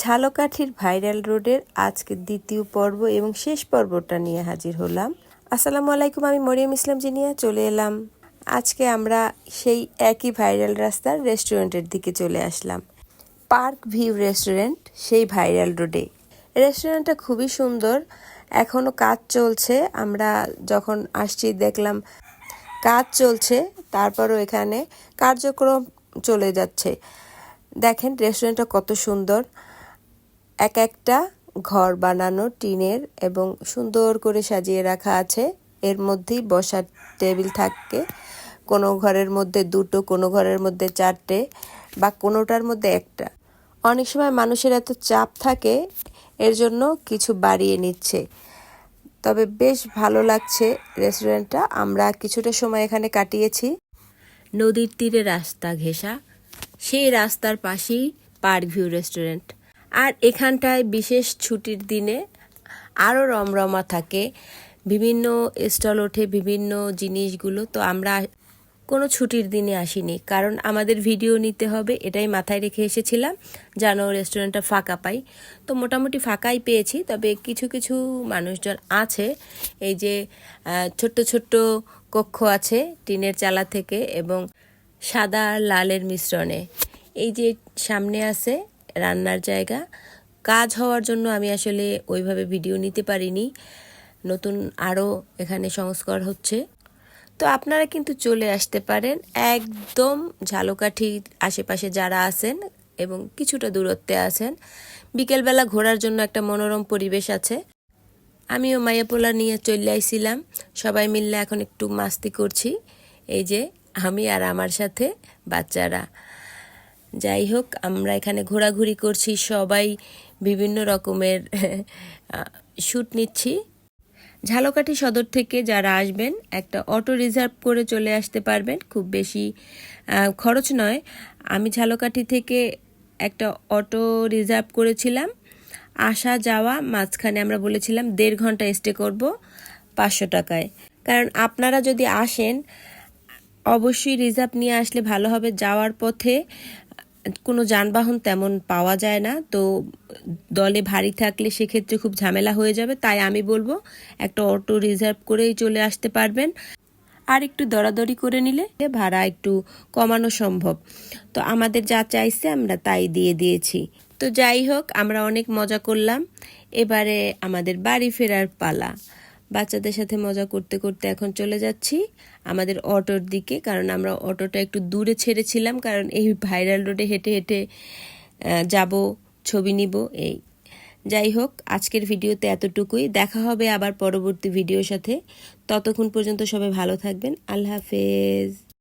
ঝালকাঠির ভাইরাল রোডের আজকে দ্বিতীয় পর্ব এবং শেষ পর্বটা নিয়ে হাজির হলাম। আসসালামু আলাইকুম, আমি মরিয়ম ইসলাম জিনিয়া, চলে এলাম। আজকে আমরা সেই একই ভাইরাল রাস্তার রেস্টুরেন্টের দিকে চলে আসলাম। পার্ক ভিউ রেস্টুরেন্ট, সেই ভাইরাল রোডে। রেস্টুরেন্টটা খুবই সুন্দর এখনও কাজ চলছে। আমরা যখন আসছি দেখলাম কাজ চলছে, তারপরও এখানে কার্যক্রম চলে যাচ্ছে। দেখেন রেস্টুরেন্টটা কত সুন্দর। এক একটা ঘর বানানো টিনের এবং সুন্দর করে সাজিয়ে রাখা আছে। এর মধ্যেই বসার টেবিল থাকে। কোনো ঘরের মধ্যে দুটো, কোনো ঘরের মধ্যে চারটে বা কোনোটার মধ্যে একটা। অনেক সময় মানুষের এত চাপ থাকে, এর জন্য কিছু বাড়িয়ে নিচ্ছে। তবে বেশ ভালো লাগছে রেস্টুরেন্টটা। আমরা কিছুটা সময় এখানে কাটিয়েছি। নদীর তীরে রাস্তা ঘেঁষা। সেই রাস্তার পাশেই পার্ক ভিউ রেস্টুরেন্ট। আর এখানটায় বিশেষ ছুটির দিনে আরও রমরমা থাকে। বিভিন্ন স্টল ওঠে, বিভিন্ন জিনিসগুলো। তো আমরা কোনো ছুটির দিনে আসিনি। কারণ আমাদের ভিডিও নিতে হবে, এটাই মাথায় রেখে এসেছিলাম যেন রেস্টুরেন্টটা ফাঁকা পাই। তো মোটামুটি ফাঁকাই পেয়েছি, তবে কিছু কিছু মানুষজন আছে। এই যে ছোট্ট ছোট্ট কক্ষ আছে টিনের চালা থেকে এবং সাদা লালের মিশ্রণে। এই যে সামনে আছে রান্নার জায়গা। কাজ হওয়ার জন্য আমি আসলে ওইভাবে ভিডিও নিতে পারিনি। নতুন আরও এখানে সংস্কার হচ্ছে। তো আপনারা কিন্তু চলে আসতে পারেন একদম ঝালকাঠির আশেপাশে যারা আছেন এবং কিছুটা দূরত্বে আছেন। বিকেলবেলা ঘোরার জন্য একটা মনোরম পরিবেশ আছে। আমিও মায়াপোলা নিয়ে চলে আইছিলাম। সবাই মিললে এখন একটু মাস্তি করছি। এই যে আমি আর আমার সাথে বাচ্চারা। যাই হোক, আমরা এখানে ঘোরাঘুরি করছি, সবাই বিভিন্ন রকমের শ্যুট নিচ্ছি। ঝালকাঠি সদর থেকে যারা আসবেন, একটা অটো রিজার্ভ করে চলে আসতে পারবেন, খুব বেশি খরচ নয়। আমি ঝালকাঠি থেকে একটা অটো রিজার্ভ করেছিলাম। আসা যাওয়া মাঝখানে আমরা বলেছিলাম দেড় ঘণ্টা স্টে করব, পাঁচশো টাকায়। কারণ আপনারা যদি আসেন অবশ্যই রিজার্ভ নিয়ে আসলে ভালো হবে। যাওয়ার পথে কোনো যানবাহন তেমন পাওয়া যায় না। তো দলে ভারী থাকলে সেক্ষেত্রে খুব ঝামেলা হয়ে যাবে। তাই আমি বলব, একটা অটো রিজার্ভ করেই চলে আসতে পারবেন। আর একটু দরাদরি করে নিলে ভাড়া একটু কমানো সম্ভব। তো আমাদের যা চাইছে আমরা তাই দিয়ে দিয়েছি। তো যাই হোক, আমরা অনেক মজা করলাম। এবারে আমাদের বাড়ি ফেরার পালা। বাচ্চাদের সাথে মজা করতে করতে এখন চলে যাচ্ছি আমাদের অটোর দিকে, কারণ আমরা অটোটা একটু দূরে ছেড়েছিলাম, কারণ এই ভাইরাল রোডে হেঁটে হেঁটে যাব, ছবি নিব, এই। যাই হোক, আজকের ভিডিওতে এতটুকুই। দেখা হবে আবার পরবর্তী ভিডিওর সাথে। ততক্ষণ পর্যন্ত সবাই ভালো থাকবেন। আল্লাহ হাফেজ।